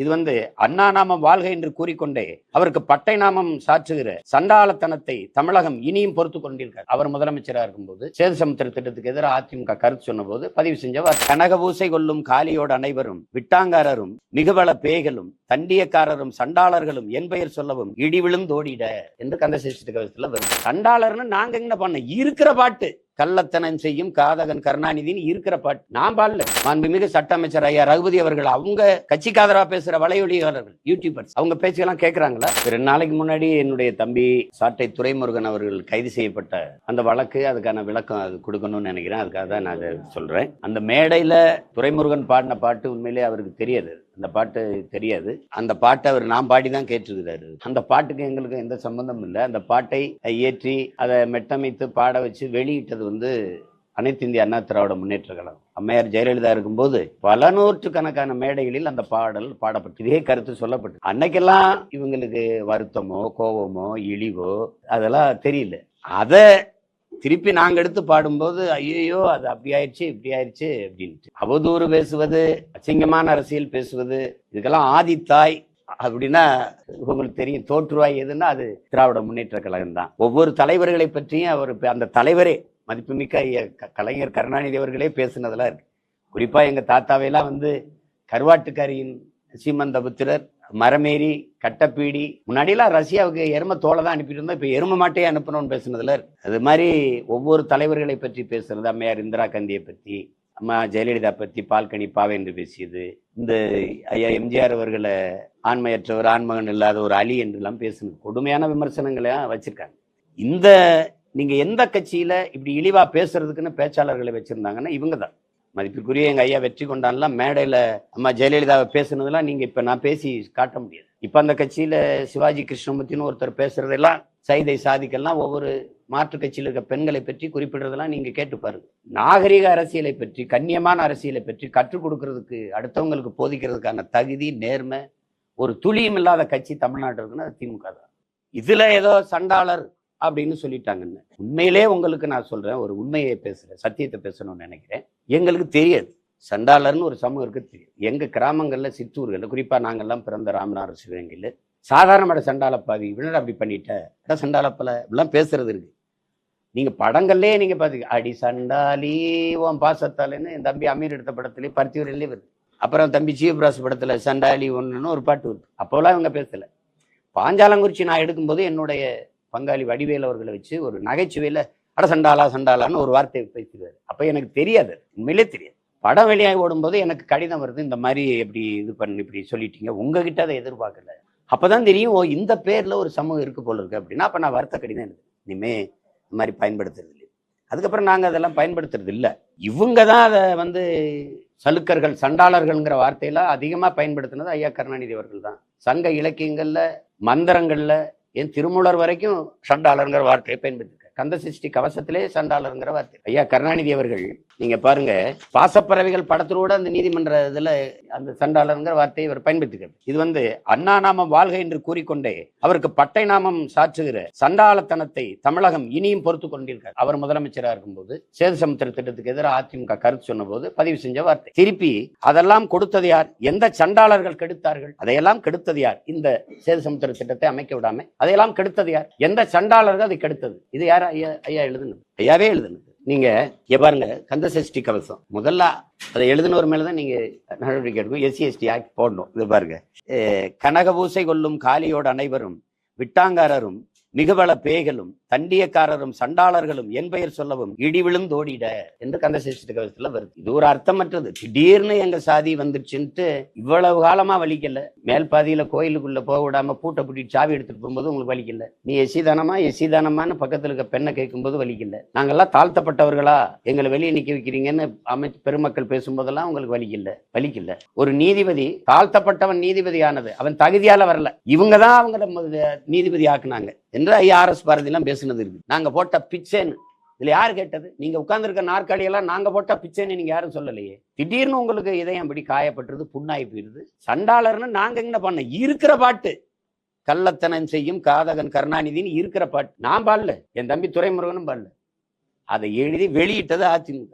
இது வந்து அண்ணா நாமம் வாழ்க என்று கூறிக்கொண்டே அவருக்கு பட்டை நாமம் சாற்றுகிற சண்டாளத்தனத்தை தமிழகம் இனியும் பொறுத்து கொண்டிருக்கார் அவர் முதலமைச்சராக இருக்கும்போது சேது சமுத்திர திட்டத்துக்கு எதிராக அதிமுக கருத்து சொன்னபோது பதிவு செஞ்சவர் கனக ஊசை கொள்ளும் காலியோடு அனைவரும் விட்டாங்காரரும் மிகுவள பேய்களும் தண்டியக்காரரும் சண்டாளர்களும் என் பெயர் சொல்லவும் இடி விழுந்தோடிட என்று கந்தசேஷ்டி கவசத்துல வரும். சண்டாளர்னு நாங்க என்ன பண்ண இருக்கிற பாட்டு. கள்ளத்தனம் செய்யும் காதகன் கருணாநிதினு இருக்கிற பாட்டு. நான் பாடல. மாண்புமிகு சட்ட அமைச்சர் ஐயா ரகுபதி அவர்கள் அவங்க கட்சிக்கு ஆதரவா பேசுற வலையொலியாளர்கள் யூடியூபர்ஸ் அவங்க பேச்செல்லாம் கேட்கறாங்களா ரெண்டு நாளைக்கு முன்னாடி என்னுடைய தம்பி சாட்டை துரைமுருகன் அவர்கள் கைது செய்யப்பட்ட அந்த வழக்கு அதுக்கான விளக்கம் அது கொடுக்கணும்னு நினைக்கிறேன். அதுக்காக தான் நான் அதை சொல்றேன். அந்த மேடையில துரைமுருகன் பாடின பாட்டு உண்மையிலே அவருக்கு தெரியாது. அந்த பாட்டு தெரியாது. அந்த பாட்டை அவர் நான் பாடி தான் கேட்டிருக்கிறாரு. அந்த பாட்டுக்கு எங்களுக்கு எந்த சம்பந்தமும் இல்லை. அந்த பாட்டை இயற்றி அதை மெட்டமைத்து பாட வச்சு வெளியிட்டது வந்து அனைத்து இந்திய அண்ணா திராவிட முன்னேற்ற கழகம். அம்மையார் ஜெயலலிதா இருக்கும்போது பல நூற்றுக்கணக்கான மேடைகளில் அந்த பாடல் பாடப்பட்டு இதே கருத்து சொல்லப்பட்டு. அன்னைக்கெல்லாம் இவங்களுக்கு வருத்தமோ கோபமோ இழிவோ அதெல்லாம் தெரியல. அதை திருப்பி நாங்கள் எடுத்து பாடும்போது ஐயோ அது அப்படி ஆயிடுச்சு இப்படி ஆயிடுச்சு அப்படின்ட்டு. அவதூறு பேசுவது அசிங்கமான அரசியல் பேசுவது இதுக்கெல்லாம் ஆதித்தாய் அப்படின்னா உங்களுக்கு தெரியும் தோற்றுவாய் எதுன்னா அது திராவிட முன்னேற்ற கழகம் தான் ஒவ்வொரு தலைவர்களை பற்றியும் அவர் அந்த தலைவரே மதிப்புமிக்க ஐயா கலைஞர் கருணாநிதி அவர்களே பேசுனதெல்லாம் இருக்கு. குறிப்பாக எங்கள் தாத்தாவையெல்லாம் வந்து கருவாட்டுக்காரியின் சீமந்தபுத்திரர் மரமேறி கட்டப்பீடி முன்னாடியெல்லாம் ரஷ்யாவுக்கு எரும தோலை தான் அனுப்பிட்டு இருந்தோம் இப்போ எரும மாட்டையே அனுப்பணும்னு பேசுனதுல அது மாதிரி ஒவ்வொரு தலைவர்களை பற்றி பேசுறது அம்மையார் இந்திரா காந்தியை பற்றி அம்மா ஜெயலலிதா பற்றி பால்கனி பாவை என்று பேசியது இந்த ஐயா எம்ஜிஆர் அவர்களை ஆண்மையற்றவர் ஆண்மகன் இல்லாத ஒரு அலி என்றெல்லாம் பேசுனது. கொடுமையான விமர்சனங்களை வச்சிருக்காங்க. இந்த நீங்க எந்த கட்சியில இப்படி இழிவா பேசுறதுக்குன்னு பேச்சாளர்களை வச்சிருந்தாங்கன்னா இவங்க தான் மதிப்பிற்குரிய எங்க ஐயா வெற்றி கொண்டான்லாம் மேடையில அம்மா ஜெயலலிதாவை பேசுனதெல்லாம் நீங்க இப்ப நான் பேசி காட்ட முடியாது. இப்ப அந்த கட்சியில சிவாஜி கிருஷ்ணமூர்த்தின்னு ஒருத்தர் பேசுறதெல்லாம் சைதை சாதிக்கெல்லாம் ஒவ்வொரு மாற்று கட்சியில் இருக்க பெண்களை பற்றி குறிப்பிடுறதெல்லாம் நீங்க கேட்டு பாருங்க. நாகரிக அரசியலை பற்றி கண்ணியமான அரசியலை பற்றி கற்றுக் கொடுக்கறதுக்கு அடுத்தவங்களுக்கு போதிக்கிறதுக்கான தகுதி நேர்மை ஒரு துளியும் இல்லாத கட்சி தமிழ்நாட்டில் இருக்குன்னா அது திமுக தான் இதுல ஏதோ சண்டாளர் அப்படின்னு சொல்லிட்டாங்கன்னு உண்மையிலே உங்களுக்கு நான் சொல்கிறேன் ஒரு உண்மையை பேசுகிறேன் சத்தியத்தை பேசணும்னு நினைக்கிறேன். எங்களுக்கு தெரியாது. சண்டாளர்னு ஒரு சமூகம் இருக்குது தெரியும் எங்கள் கிராமங்களில் சிற்றூர்களில் குறிப்பாக நாங்கெல்லாம் பிறந்த ராமநாதர் சிவகங்கையில் சாதாரணமான சண்டாளப்பாவி இவனடா அப்படி பண்ணிட்ட? அட சண்டாளப்பல இப்படிலாம் பேசுறது இருக்கு. நீங்கள் படங்கள்லேயே நீங்கள் பார்த்து அடி சண்டாலி உன் பாசத்தாலேன்னு என் தம்பி அமீர் எடுத்த படத்துலேயே பருத்தியூரிலே வருது. அப்புறம் தம்பி சிவபிராஸ் படத்தில் சண்டாலி ஒன்றுன்னு ஒரு பாட்டு வருது. அப்போலாம் இவங்க பேசலை. பாஞ்சாலங்குறிச்சி நான் எடுக்கும்போது என்னுடைய பங்காளி வடிவேல் அவர்களை வச்சு ஒரு நகைச்சுவையில் அட சண்டாலா சண்டாலான்னு ஒரு வார்த்தை பேசிடுவாரு. அப்போ எனக்கு தெரியாது. உண்மையிலே தெரியாது. படம் வெளியாகி ஓடும்போது எனக்கு கடிதம் வருது இந்த மாதிரி எப்படி இது பண்ணி இப்படி சொல்லிட்டீங்க. உங்ககிட்ட அதை எதிர்பார்க்கல. அப்பதான் தெரியும் ஓ இந்த பேரில் ஒரு சமூகம் இருக்கு போல இருக்கு அப்படின்னா அப்போ நான் வருத்த கடிதம் எழுது இனிமே இந்த மாதிரி பயன்படுத்துறது இல்லை. அதுக்கப்புறம் நாங்கள் அதெல்லாம் பயன்படுத்துறது இல்லை. இவங்க தான் அதை வந்து சலுக்கர்கள் சண்டாளர்கள்ங்கிற வார்த்தையெல்லாம் அதிகமாக பயன்படுத்தினது ஐயா கருணாநிதி அவர்கள் தான். சங்க இலக்கியங்களில் மந்திரங்களில் என் திருமூலர் வரைக்கும் சண்டாளருங்கிற வார்த்தையை பயன்படுத்திருக்காரு. கந்த சிருஷ்டி கவசத்திலே சண்டாளருங்கிற வார்த்தை. ஐயா கருணாநிதி அவர்கள் நீங்க பாருங்க பாசப்பறவைகள் படத்திலோட அந்த நீதிமன்ற இதுல அந்த சண்டாளருங்கிற வார்த்தையை இவர் பயன்படுத்திக்கிறார். இது வந்து அண்ணா நாமம் வாழ்க என்று கூறிக்கொண்டே அவருக்கு பட்டை நாமம் சாற்றுகிற சண்டாளத்தனத்தை தமிழகம் இனியும் பொறுத்து கொண்டிருக்கார் அவர் முதலமைச்சராக இருக்கும்போது சேது சமுத்திர திட்டத்துக்கு எதிராக அதிமுக கருத்து சொன்னபோது பதிவு செஞ்ச வார்த்தை. திருப்பி அதெல்லாம் கொடுத்தது யார்? எந்த சண்டாளர்கள் கெடுத்தார்கள்? அதையெல்லாம் கெடுத்தது யார்? இந்த சேது சமுத்திர திட்டத்தை அமைக்க விடாம அதையெல்லாம் கெடுத்தது யார்? எந்த சண்டாளர்கள் அதை கெடுத்தது? இது யார் ஐயா ஐயா எழுதுனது? ஐயாவே எழுதுனது. நீங்க பாருங்க கந்த சஷ்டி கவசம். முதல்ல அதை எழுதினவர் மேலதான் நீங்க நடவடிக்கை எடுக்கும் எஸ்சி எஸ்டி ஆக்ட் போடணும். இது பாருங்க. கனக பூசை கொள்ளும் காலியோடு அனைவரும் விட்டாங்காரரும் மிகுவள பேய்களும் தண்டியக்காரரும் சண்டாளர்களும் என் பெயர் சொல்லவும் இடி விழுந்தோடிட என்று கந்தசேஷ்டி கவசத்துல வருது. இது ஒரு அர்த்தமற்றது. திடீர்னு எங்க சாதி வந்துருச்சுன்ட்டு இவ்வளவு காலமா வலிக்கல. மேல் பாதியில கோயிலுக்குள்ள போக விடாம பூட்டை பூட்டி சாவி எடுத்துட்டு போகும்போது உங்களுக்கு வலிக்கல. நீ எசி எசிதானமான்னு பக்கத்துல இருக்க பெண்ணை கேட்கும்போது வலிக்கல. நாங்கெல்லாம் தாழ்த்தப்பட்டவர்களா? எங்களை வெளியே நிக்க வைக்கிறீங்கன்னு அமைச்சு பெருமக்கள் பேசும்போதெல்லாம் உங்களுக்கு வலிக்கல. வலிக்கல. ஒரு நீதிபதி தாழ்த்தப்பட்டவன் நீதிபதியானது. அவன் தகுதியால வரல. இவங்க தான் அவங்கள நீதிபதி ஆக்குனாங்க. என்று ஐஆர்எஸ் பாரதியெல்லாம் பேசுனது இருக்கு நாங்க போட்ட பிச்சைன்னு. இதுல யார் கேட்டது? நீங்க உட்காந்துருக்க நாற்காலியெல்லாம் நாங்கள் நாங்க போட்ட பிச்சைன்னு நீங்க யாரும் சொல்லலையே. திடீர்னு உங்களுக்கு இதயம் அப்படி காயப்பட்டுருது புண்ணாகி போயிருது சண்டாளர்னு நாங்க என்ன பண்ண இருக்கிற பாட்டு. கள்ளத்தனம் செய்யும் காதகன் கருணாநிதின்னு இருக்கிற பாட்டு. நான் பாடல. என் தம்பி துரைமுருகனும் பாடல. அதை எழுதி வெளியிட்டது அதிமுக.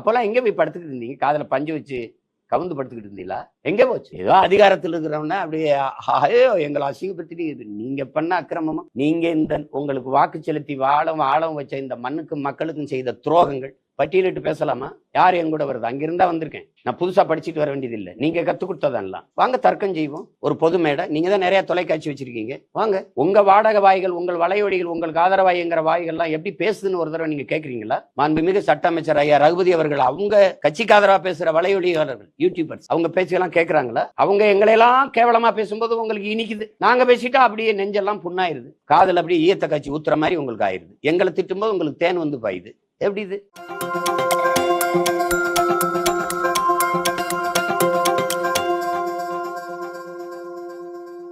அப்போல்லாம் எங்கே போய் படுத்துக்கிட்டு இருந்தீங்க? காதில் பஞ்சு வச்சு கவுந்து படுத்துக்கிட்டு இருந்தீங்களா எங்க போச்சு? ஏதோ அதிகாரத்தில் இருக்கிறவன அப்படியே ஐயோ எங்களை அசிங்கப்படுத்திட்டு இது நீங்க பண்ண அக்கிரமமா? நீங்க இந்த உங்களுக்கு வாக்கு செலுத்தி வாழவும் ஆழவும் வச்ச இந்த மண்ணுக்கும் மக்களுக்கும் செய்த துரோகங்கள் பட்டியலிட்டு பேசலாமா? யார் என் கூட வருது? அங்கிருந்தா வந்திருக்கேன். நான் புதுசா படிச்சுட்டு வர வேண்டியது இல்லை நீங்க கத்து கொடுத்ததெல்லாம். வாங்க தர்க்கம் செய்வோம். ஒரு பொது மேடை. நீங்க தான் நிறைய தொலைக்காட்சி வச்சிருக்கீங்க. வாங்க. உங்க வாடக வாய்கள் உங்கள் வலையொடிகள் உங்களுக்கு ஆதரவாய்ங்கிற வாய்கள்லாம் எப்படி பேசுதுன்னு ஒரு தடவை நீங்க கேக்குறீங்களா? மாண்புமிகு சட்ட அமைச்சர் ஐயா ரகுபதி அவர்கள் அவங்க கட்சிக்கு ஆதரவா பேசுற வலையொலியாளர்கள் யூடியூபர்ஸ் அவங்க பேச்செல்லாம் கேக்குறாங்களா? அவங்க எங்களையெல்லாம் கேவலமா பேசும்போது உங்களுக்கு இனிக்குது. நாங்க பேசிட்டா அப்படியே நெஞ்செல்லாம் புண்ணாயிருது. காதல் அப்படியே ஈயத்த காட்சி ஊத்துற மாதிரி உங்களுக்கு ஆயிருது. எங்களை திட்டும்போது உங்களுக்கு தேன் வந்து பாயுது. எப்படி இது? thank you.